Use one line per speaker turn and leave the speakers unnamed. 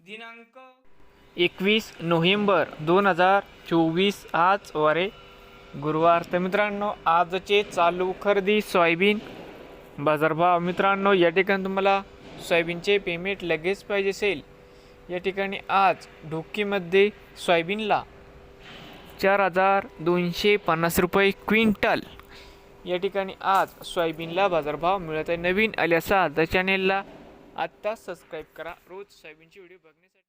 दिनांक एकवीस नोव्हेंबर दोन हजार चोवीस आज वारे. गुरुवार तर मित्रांनो आजचे चालू खरेदी सोयाबीन. बाजारभाव मित्रांनो या ठिकाणी तुम्हाला सोयाबीनचे पेमेंट लगेच पाहिजे असेल. या ठिकाणी आज ढोकीमध्ये सोयाबीनला चार हजार दोनशे पन्नास रुपये क्विंटल. या ठिकाणी आज सोयाबीनला बाजारभाव मिळत आहे. नवीन आल्या असाल चॅनेलला आत्ता सबस्क्राईब करा. रोज सोयाबीनचे व्हिडिओ बघण्यासाठी